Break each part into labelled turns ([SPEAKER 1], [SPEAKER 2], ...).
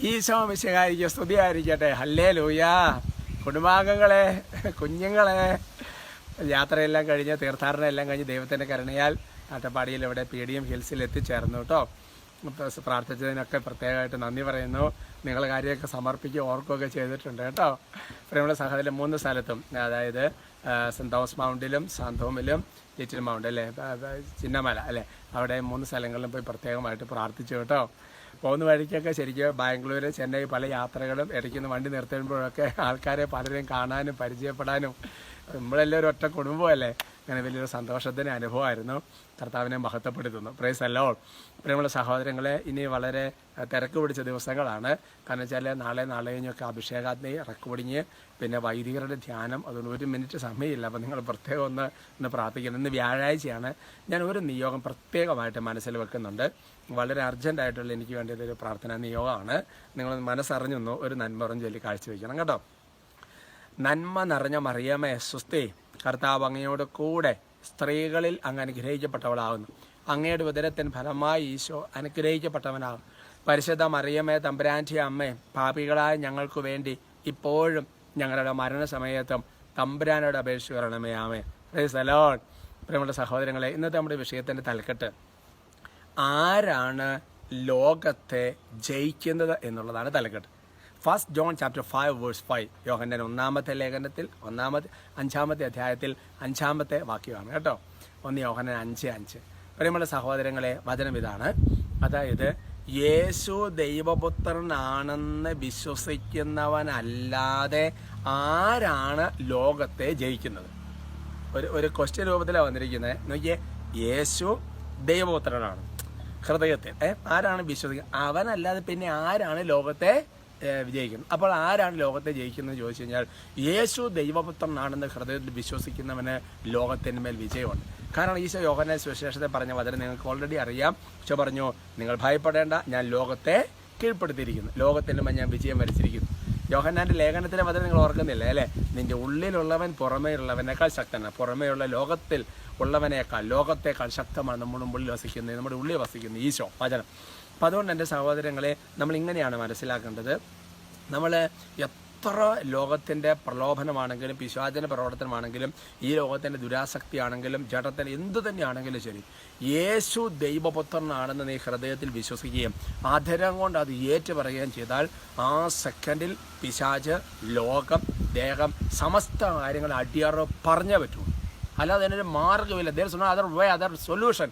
[SPEAKER 1] ഈശോ മിശകാരിക്ക് സ്തുതിയായിരിക്കട്ടെ ഹല്ലേ ലൂയാ കുടുംബാംഗങ്ങളെ കുഞ്ഞുങ്ങളെ. യാത്രയെല്ലാം കഴിഞ്ഞ് തീർത്ഥാടനം എല്ലാം കഴിഞ്ഞ് ദൈവത്തിന്റെ കരുണയാൽ അട്ടപ്പാടിയിൽ ഇവിടെ പി ഡി എം ഹിൽസിൽ എത്തിച്ചേർന്നു കേട്ടോ. പ്രാർത്ഥിച്ചതിനൊക്കെ പ്രത്യേകമായിട്ട് നന്ദി പറയുന്നു. നിങ്ങൾ കാര്യമൊക്കെ സമർപ്പിക്കുകയും ഓർക്കുകയൊക്കെ ചെയ്തിട്ടുണ്ട് കേട്ടോ. നമ്മുടെ സഹോദരൻ മൂന്ന് സ്ഥലത്തും. അതായത് സെന്റ് തോമസ് മൗണ്ടിലും സാന്തോമിലും ലിറ്റിൽ മൗണ്ട് അല്ലേ? ചിന്നമല അല്ലേ? അവിടെ മൂന്ന് സ്ഥലങ്ങളിലും പോയി പ്രത്യേകമായിട്ട് പ്രാർത്ഥിച്ചു കേട്ടോ. പോകുന്ന വഴിക്കൊക്കെ ശരിക്കും ബാംഗ്ലൂർ ചെന്നൈ പല യാത്രകളും ഇടയ്ക്ക് നിന്ന് വണ്ടി നിർത്തുമ്പോഴൊക്കെ ആൾക്കാരെ പലരെയും കാണാനും പരിചയപ്പെടാനും. നമ്മളെല്ലാവരും ഒറ്റ കുടുംബമല്ലേ? അങ്ങനെ വലിയൊരു സന്തോഷത്തിന് അനുഭവമായിരുന്നു. കർത്താവിനെ മഹത്വപ്പെടുത്തുന്നു. പ്രൈസ് അല്ലോ പ്രിയമുള്ള സഹോദരങ്ങളെ ഇനി വളരെ തിരക്ക് പിടിച്ച ദിവസങ്ങളാണ്. കാരണം വെച്ചാൽ നാളെ നാളെ കഴിഞ്ഞൊക്കെ അഭിഷേകാഗ്നി റെക്കോർഡിങ് പിന്നെ വൈദികരുടെ ധ്യാനം അതുകൊണ്ട് ഒരു മിനിറ്റ് സമയമില്ല. അപ്പോൾ നിങ്ങൾ പ്രത്യേകം ഒന്ന് ഒന്ന് പ്രാർത്ഥിക്കണം. ഇന്ന് വ്യാഴാഴ്ചയാണ്. ഞാൻ ഒരു നിയോഗം പ്രത്യേകമായിട്ട് മനസ്സിൽ വെക്കുന്നുണ്ട്. വളരെ അർജന്റായിട്ടുള്ള എനിക്ക് വേണ്ടിയൊരു പ്രാർത്ഥനാ നിയോഗമാണ്. നിങ്ങൾ മനസ്സറിഞ്ഞൊന്നു ഒരു നന്മറും ചൊല്ലി കാഴ്ചവെക്കണം കേട്ടോ. നന്മ നിറഞ്ഞ മറിയമേ സുസ്തി കർത്താവ് അങ്ങയോട് കൂടെ സ്ത്രീകളിൽ അങ്ങ് അനുഗ്രഹിക്കപ്പെട്ടവളാകുന്നു. അങ്ങയുടെ ഉദരത്തിന് ഫലമായി ഈശോ അനുഗ്രഹിക്കപ്പെട്ടവനാകും പരിശുദ്ധ മറിയമ്മേ തമ്പുരാന്റെ അമ്മേ പാപികളായ ഞങ്ങൾക്ക് വേണ്ടി ഇപ്പോഴും ഞങ്ങളുടെ മരണസമയത്തും തമ്പുരാനോട് അപേക്ഷ വരണമേ ആമേ സലോൺ പ്രിയമുള്ള സഹോദരങ്ങളെ ഇന്നത്തെ നമ്മുടെ വിഷയത്തിന്റെ തലക്കെട്ട് ആരാണ് ലോകത്തെ ജയിക്കുന്നത് എന്നുള്ളതാണ് തലക്കെട്ട് first John chapter five verse five യോഹന്റെ ഒന്നാമത്തെ ലേഖനത്തിൽ ഒന്നാമത്തെ അഞ്ചാമത്തെ അധ്യായത്തിൽ അഞ്ചാമത്തെ വാക്യമാണ് കേട്ടോ. ഒന്ന് യോഹനൻ അഞ്ച് അഞ്ച്. പ്രിയമുള്ള സഹോദരങ്ങളെ വചനം ഇതാണ്. അതായത് യേശു ദൈവപുത്രനാണെന്ന് വിശ്വസിക്കുന്നവനല്ലാതെ ആരാണ് ലോകത്തെ ജയിക്കുന്നത്? ഒരു ഒരു ക്വസ്റ്റ്യൻ രൂപത്തിലാണ് വന്നിരിക്കുന്നത് നോക്കിയേ യേശു ദൈവപുത്രനാണ്. ഹൃദയത്തിൽ. ആരാണ് വിശ്വസിക്കുക അവനല്ലാതെ പിന്നെ ആരാണ് ലോകത്തെ ഏ, വിജയിക്കുന്നത് അപ്പോൾ ആരാണ് ലോകത്തെ ജയിക്കുന്നത് ചോദിച്ചു കഴിഞ്ഞാൽ യേശു ദൈവപുത്രനാണെന്ന് ഹൃദയത്തിൽ വിശ്വസിക്കുന്നവന് ലോകത്തിന് മേൽ വിജയമുണ്ട്. കാരണം ഈശോ യോഹനെ സുവിശേഷത്തെ പറഞ്ഞ വചനം നിങ്ങൾക്ക് ഓൾറെഡി അറിയാം. ഈശോ പറഞ്ഞു നിങ്ങൾ ഭയപ്പെടേണ്ട ഞാൻ ലോകത്തെ കീഴ്പ്പെടുത്തിയിരിക്കുന്നു. ലോകത്തിന്റെ മേൽ ഞാൻ വിജയം വരച്ചിരിക്കുന്നു. യോഹന്നാന്റെ ലേഖനത്തിലെ വചനം നിങ്ങൾ ഓർക്കുന്നില്ല? അല്ലേ? നിന്റെ ഉള്ളിലുള്ളവൻ പുറമേ ഉള്ളവനേക്കാൾ ശക്തനാണ്. പുറമേയുള്ള ലോകത്തിൽ ഉള്ളവനേക്കാൾ ലോകത്തേക്കാൾ ശക്തമാണ് നമ്മുടെ ഉള്ളിൽ വസിക്കുന്നത് നമ്മുടെ ഉള്ളിൽ വസിക്കുന്നത് ഈശോ വചനം. അപ്പം അതുകൊണ്ട് എന്റെ സഹോദരങ്ങളെ നമ്മൾ ഇങ്ങനെയാണ് മനസ്സിലാക്കേണ്ടത്. നമ്മൾ എത്ര ലോകത്തിന്റെ പ്രലോഭനമാണെങ്കിലും പിശാചന പ്രവർത്തനമാണെങ്കിലും ഈ ലോകത്തിന്റെ ദുരാസക്തിയാണെങ്കിലും ജഡത്തിന് എന്തു തന്നെയാണെങ്കിലും ശരി യേശു ദൈവപുത്രനാണെന്ന് നീ ഹൃദയത്തിൽ വിശ്വസിക്കുകയും അധരം കൊണ്ട് അത് ഏറ്റുപറയുകയും ചെയ്താൽ ആ സെക്കൻഡിൽ പിശാജ് ലോകം ദേഹം സമസ്ത കാര്യങ്ങൾ അടിയാറോ പറഞ്ഞേ പറ്റൂ. അല്ലാതെ അതിനൊരു മാർഗമില്ല there other way other solution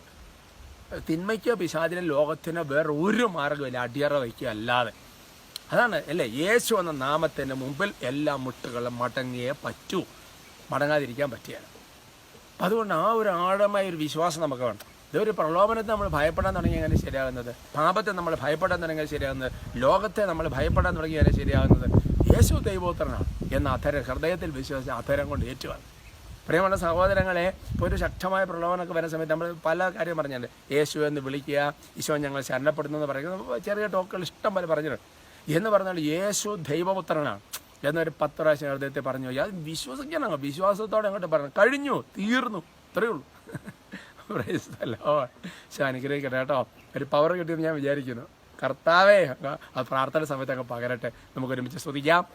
[SPEAKER 1] തിന്മയ്ക്കോ പിശാചിനും ലോകത്തിനോ വേറെ ഒരു മാർഗമില്ല അടിയറ വയ്ക്കുക അല്ലാതെ. അതാണ് അല്ലേ? യേശു എന്ന നാമത്തിന് മുമ്പിൽ എല്ലാ മുട്ടുകളും മടങ്ങിയേ പറ്റൂ. മടങ്ങാതിരിക്കാൻ പറ്റിയാണ് അപ്പം അതുകൊണ്ട് ആ ഒരു ആഴമായ ഒരു വിശ്വാസം നമുക്ക് വേണം. ഇതൊരു പ്രലോഭനത്തെ നമ്മൾ ഭയപ്പെടാൻ തുടങ്ങി അങ്ങനെ ശരിയാകുന്നത്? പാപത്തെ നമ്മൾ ഭയപ്പെടാൻ തുടങ്ങിയാൽ ശരിയാകുന്നത്? ലോകത്തെ നമ്മൾ ഭയപ്പെടാൻ തുടങ്ങിയാൽ ശരിയാകുന്നത്? യേശു ദൈവോത്രനാണ് എന്ന അധരം ഹൃദയത്തിൽ വിശ്വസിച്ച അധരം കൊണ്ട് ഏറ്റുവാണ് പ്രിയമുള്ള സഹോദരങ്ങളെ ഇപ്പോൾ ഒരു ശക്തമായ പ്രലോഭനമൊക്കെ വരുന്ന സമയത്ത് നമ്മൾ പല കാര്യം പറഞ്ഞിട്ടുണ്ട്. യേശു എന്ന് വിളിക്കുക ഈശോ ഞങ്ങൾ ശരണപ്പെടുന്നു എന്ന് പറയുന്നത് ചെറിയ ടോക്കുകൾ ഇഷ്ടം പോലെ പറഞ്ഞിട്ടുണ്ട്. എന്ന് പറഞ്ഞാൽ യേശു ദൈവപുത്രനാണ്. എന്നൊരു പത്ത് പ്രാവശ്യം ഹൃദയത്തെ പറഞ്ഞു അത് വിശ്വസിക്കണം വിശ്വാസത്തോടെ അങ്ങോട്ട് പറഞ്ഞു. കഴിഞ്ഞു തീർന്നു. ഇത്രയേ ഉള്ളൂ. The പക്ഷെ അനുഗ്രഹിക്കട്ടെ കേട്ടോ. ഒരു പവർ കിട്ടിയെന്ന് ഞാൻ വിചാരിക്കുന്നു. കർത്താവേ ആ പ്രാർത്ഥന സമയത്ത് അങ്ങ് പകരട്ടെ. നമുക്ക് ഒരുമിച്ച് സ്തുതിക്കാം.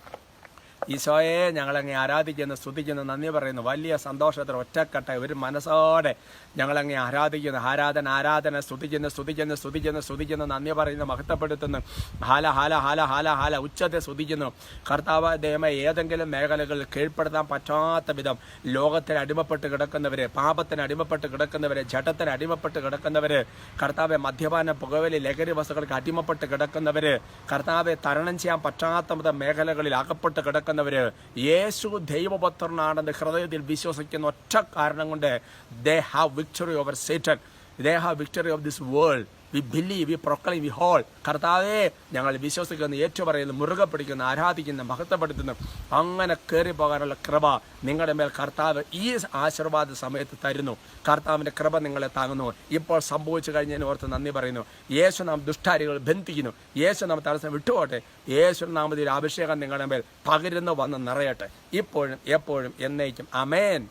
[SPEAKER 1] ഈശോയെ ഞങ്ങളങ്ങ് ആരാധിക്കുന്നു സ്തുതിക്കുന്നു നന്ദി പറയുന്നു. വലിയ സന്തോഷത്തിൽ ഒറ്റക്കെട്ട ഒരു മനസ്സോടെ ഞങ്ങളങ്ങ് ആരാധിക്കുന്നു. ആരാധന ആരാധന സ്തുതിക്കുന്നു സ്തുതിക്കുന്നു സ്തുതിക്കുന്നു സ്തുതിക്കുന്നു നന്ദി പറയുന്നു മഹത്വപ്പെടുത്തുന്നു. ഹാല ഹാല ഹാല ഹാല ഹാല ഉച്ചത്തെ സ്തുതിക്കുന്നു. കർത്താവ് ദൈവമേ ഏതെങ്കിലും മേഖലകളിൽ കീഴ്പ്പെടുത്താൻ പറ്റാത്ത വിധം ലോകത്തിന് അടിമപ്പെട്ട് കിടക്കുന്നവര് പാപത്തിന് അടിമപ്പെട്ട് കിടക്കുന്നവര് ജഡത്തിന് അടിമപ്പെട്ട് കിടക്കുന്നവര് കർത്താവെ മദ്യപാന പുകവലി ലഹരി വസ്തുക്കൾക്ക് അടിമപ്പെട്ട് കിടക്കുന്നവര് കർത്താവെ തരണം ചെയ്യാൻ പറ്റാത്ത വിധം മേഖലകളിൽ അകപ്പെട്ട് കിടക്കുന്നവര് യേശു ദൈവപുത്രനാണെന്ന് ഹൃദയത്തിൽ വിശ്വസിക്കുന്ന ഒറ്റ കാരണം കൊണ്ട് they have victory over Satan they have victory of this world we believe we proclaim we hold കർത്താവേ ഞങ്ങൾ വിശ്വസിക്കുന്ന ഏറ്റുപറയുന്നു മുറുകെ പിടിക്കുന്ന ആരാധിക്കുന്ന മഹത്വപ്പെടുത്തുന്ന. അങ്ങനെ കയറി പോകാനുള്ള കൃപ നിങ്ങളുടെ മേൽ കർത്താവ് ഈ ആശീർവാദ സമയത്ത് തരുന്നു. കർത്താവിന്റെ കൃപ നിങ്ങളെ താങ്ങുന്നു. ഇപ്പോൾ സംഭവിച്ചു കഴിഞ്ഞതിന് ഓർത്ത് നന്ദി പറയുന്നു. യേശു നാം ദുഷ്ടാരികൾ ബന്ധിക്കുന്നു. യേശു നാം തടസ്സം വിട്ടുപോട്ടെ. യേശു നാമത്തിൽ അഭിഷേകം നിങ്ങളുടെ മേൽ പകരുന്നു വന്ന് നിറയട്ടെ. ഇപ്പോഴും എപ്പോഴും എന്നേക്കും. അമേൻ